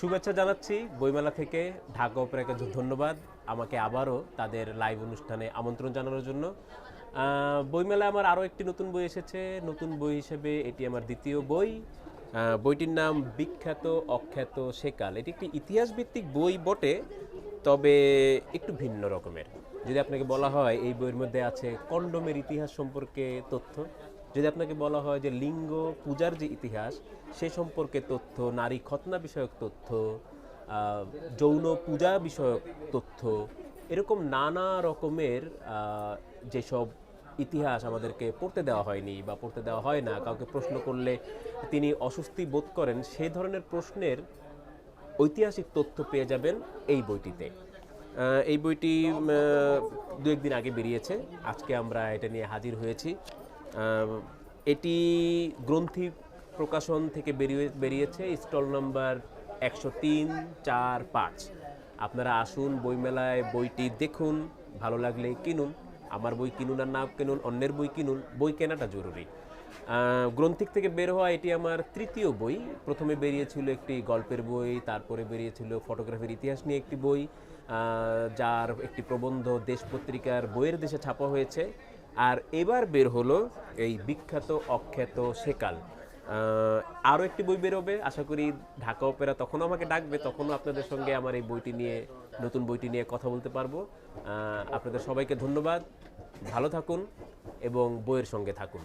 শুভেচ্ছা জানাচ্ছি বইমেলা থেকে ঢাকা অপেরাকে ধন্যবাদ। আমাকে আবারও তাদের লাইভ অনুষ্ঠানে আমন্ত্রণ জানানোর জন্য। বইমেলা বইমেলায় আমার আরও একটি নতুন বই এসেছে। নতুন বই হিসেবে এটি আমার দ্বিতীয় বই। বইটির নাম বিখ্যাত অখ্যাত সেকাল। এটি একটি ইতিহাসভিত্তিক বই বটে। তবে একটু ভিন্ন রকমের। যদি আপনাকে বলা হয়, এই বইয়ের মধ্যে আছে কন্ডোমের ইতিহাস সম্পর্কে তথ্য। যদি আপনাকে বলা হয় যে লিঙ্গ পূজার যে ইতিহাস, সে সম্পর্কে তথ্য, নারী খতনা বিষয়ক তথ্য যৌন পূজা বিষয়ক তথ্য, এরকম নানা রকমের যেসব ইতিহাস আমাদেরকে পড়তে দেওয়া হয়নি বা পড়তে দেওয়া হয় না, কাউকে প্রশ্ন করলে তিনি অস্বস্তি বোধ করেন সেই ধরনের প্রশ্নের ঐতিহাসিক তথ্য পেয়ে যাবেন এই বইটিতে। এই বইটি দু একদিন আগে বেরিয়েছে। আজকে আমরা এটা নিয়ে হাজির হয়েছি। এটি গ্রন্থি প্রকাশন থেকে বেরিয়ে, বেরিয়েছে স্টল নাম্বার একশো তিন, চার, পাঁচ। আপনারা আসুন, বইমেলায় বইটি দেখুন, ভালো লাগলে কিনুন। আমার বই কিনুন আর না কিনুন, অন্যের বই কিনুন, বই কেনাটা জরুরি। গ্রন্থিক থেকে বের হওয়া, এটি আমার তৃতীয় বই। প্রথমে বেরিয়েছিল একটি গল্পের বই, তারপরে বেরিয়েছিল ফটোগ্রাফির ইতিহাস নিয়ে একটি বই যার একটি প্রবন্ধ দেশ পত্রিকার বইয়ের দেশে ছাপা হয়েছে। আর এবার বের হলো এই বিখ্যাত অখ্যাত সেকাল। আরও একটি বই বেরোবে। আশা করি ঢাকা অপেরা তখনও আমাকে ডাকবে, তখনও আপনাদের সঙ্গে আমার এই বইটি নিয়ে, নতুন বইটি নিয়ে কথা বলতে পারব। আপনাদের সবাইকে ধন্যবাদ। ভালো থাকুন এবং বইয়ের সঙ্গে থাকুন।